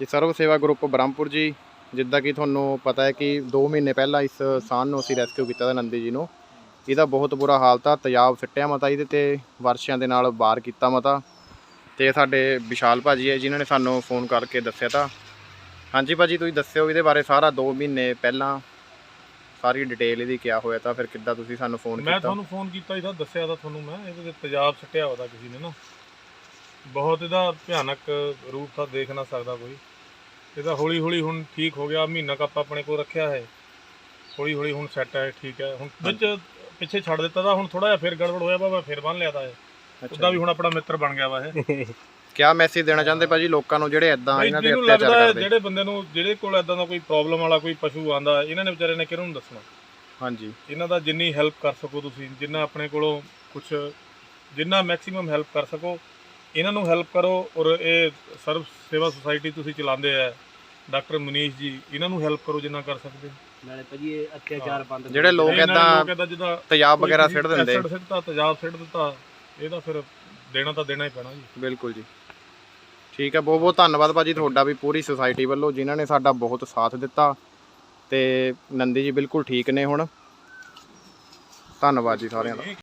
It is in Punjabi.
ਜੀ ਸਰਵ ਸੇਵਾ ਗਰੁੱਪ ਬ੍ਰਹਮਪੁਰ ਜੀ ਜਿੱਦਾਂ ਕਿ ਤੁਹਾਨੂੰ ਪਤਾ ਹੈ ਕਿ 2 ਮਹੀਨੇ ਪਹਿਲਾਂ ਇਸ ਸਾਨ ਨੂੰ ਅਸੀਂ ਰੈਸਕਿਊ ਕੀਤਾ ਤਾਂ ਨੰਦੀ ਜੀ ਨੂੰ। ਇਹਦਾ ਬਹੁਤ ਬੁਰਾ ਹਾਲਤ ਆ ਤੇਜ਼ਾਬ ਸਿੱਟਿਆ ਮਤਾ ਇਹਦੇ ਤੇ ਵਰਸ਼ਿਆਂ ਦੇ ਨਾਲ ਬਾਰ ਕੀਤਾ ਮਤਾ। ਤੇ ਸਾਡੇ ਵਿਸ਼ਾਲ ਭਾਜੀ ਹੈ ਜਿਨ੍ਹਾਂ ਨੇ ਸਾਨੂੰ ਫੋਨ ਕਰਕੇ ਦੱਸਿਆ ਤਾਂ। ਹਾਂਜੀ ਭਾਜੀ ਤੁਸੀਂ ਦੱਸਿਓ ਇਹਦੇ ਬਾਰੇ ਸਾਰਾ 2 ਮਹੀਨੇ ਪਹਿਲਾਂ। ਸਾਰੀ ਡਿਟੇਲ ਇਹਦੀ ਕਿਆ ਹੋਇਆ ਤਾਂ ਫਿਰ ਕਿੱਦਾਂ ਤੁਸੀਂ ਸਾਨੂੰ ਫੋਨ ਮੈਂ ਕੀਤਾ? ਤੁਹਾਨੂੰ ਫੋਨ ਕੀਤਾ ਇਹਦਾ ਦੱਸਿਆ ਤਾਂ ਤੁਹਾਨੂੰ ਮੈਂ। ਇਹਦੇ ਤੇ ਤੇਜ਼ਾਬ ਸੱਟਿਆ ਉਹਦਾ ਕਿਸੇ ਨੇ ਨਾ। ਬਹੁਤ ਇਹਦਾ ਭਿਆਨਕ ਰੂਪ ਤਾਂ ਦੇਖ ਨਾ ਸਕਦਾ ਕੋਈ। ਇਹਦਾ ਹੌਲੀ ਹੌਲੀ ਹੁਣ ਠੀਕ ਹੋ ਗਿਆ ਮਹੀਨਾ ਕੱਪ ਆਪਣੇ ਕੋਲ ਰੱਖਿਆ ਹੈ। ਹੌਲੀ ਹੌਲੀ ਹੁਣ ਸੈੱਟ ਹੈ ਠੀਕ ਹੈ। ਹੁਣ ਵਿੱਚ ਪਿੱਛੇ ਛੱਡ ਦਿੱਤਾ ਤਾਂ ਹੁਣ ਥੋੜਾ ਜਿਹਾ ਫਿਰ ਗੜਬੜ ਹੋਇਆ ਵਾ ਮੈਂ ਫਿਰ ਬੰਨ ਲਿਆ ਤਾਂ ਇਹ। ਉਦਾਂ ਵੀ ਹੁਣ ਆਪਣਾ ਮਿੱਤਰ ਬਣ ਗਿਆ ਵਾ ਇਹ। ਕਿਆ ਮੈਸੇਜ ਦੇਣਾ ਚਾਹੁੰਦੇ ਭਾਜੀ ਲੋਕਾਂ ਨੂੰ ਜਿਹੜੇ ਇਦਾਂ ਇਹਨਾਂ ਦੇ ਅਤਿਆਚਾਰ ਕਰਦੇ? ਜਿਹੜੇ ਬੰਦੇ ਨੂੰ ਜਿਹੜੇ ਕੋਲ ਇਦਾਂ ਦਾ ਕੋਈ ਪ੍ਰੋਬਲਮ ਵਾਲਾ ਕੋਈ ਪਸ਼ੂ ਆਂਦਾ ਇਹਨਾਂ ਨੇ ਵਿਚਾਰੇ ਨੇ ਕਿਹਨੂੰ ਦੱਸਣਾ? ਹਾਂਜੀ। ਇਹਨਾਂ ਦਾ ਜਿੰਨੀ ਹੈਲਪ ਕਰ ਸਕੋ ਤੁਸੀਂ ਜਿੰਨਾ ਆਪਣੇ ਕੋਲੋਂ ਕੁਝ ਜਿੰਨਾ ਮੈਕਸਿਮਮ ਹੈਲਪ ਕਰ ਸਕੋ ਇਹਨਾਂ ਨੂੰ ਹੈਲਪ ਕਰੋ ਔਰ ਇਹ ਸਰਵ ਸੇਵਾ ਸੁਸਾਇਟੀ ਤੁਸੀਂ ਚਲਾਉਂਦੇ ਆ। ਡਾਕਟਰ ਮਨੀਸ਼ ਜੀ ਇਹਨਾਂ ਨੂੰ ਹੈਲਪ ਕਰੋ ਜਿੰਨਾ ਕਰ ਸਕਦੇ। ਨਾਲੇ ਭਾਜੀ ਇਹ ਅਤਿਆਚਾਰ ਬੰਦ ਜਿਹੜੇ ਲੋਕ ਜਿੱਦਾਂ ਤੇਜ਼ਾਬ ਵਗੈਰਾ ਸਿੱਟ ਦਿੰਦੇ। ਤੇਜ਼ਾਬ ਸਿੱਟ ਦਿੱਤਾ ਇਹਦਾ ਫਿਰ ਦੇਣਾ ਤਾਂ ਦੇਣਾ ਹੀ ਪੈਣਾ ਜੀ। ਬਿਲਕੁਲ ਜੀ। ਠੀਕ ਹੈ ਬਹੁਤ ਬਹੁਤ ਧੰਨਵਾਦ ਭਾਜੀ ਤੁਹਾਡਾ ਵੀ ਪੂਰੀ ਸੁਸਾਇਟੀ ਵੱਲੋਂ ਜਿਨ੍ਹਾਂ ਨੇ ਸਾਡਾ ਬਹੁਤ ਸਾਥ ਦਿੱਤਾ ਤੇ ਨੰਦੀ ਜੀ ਬਿਲਕੁਲ ਠੀਕ ਨੇ ਹੁਣ। ਧੰਨਵਾਦ ਜੀ ਸਾਰਿਆਂ ਦਾ।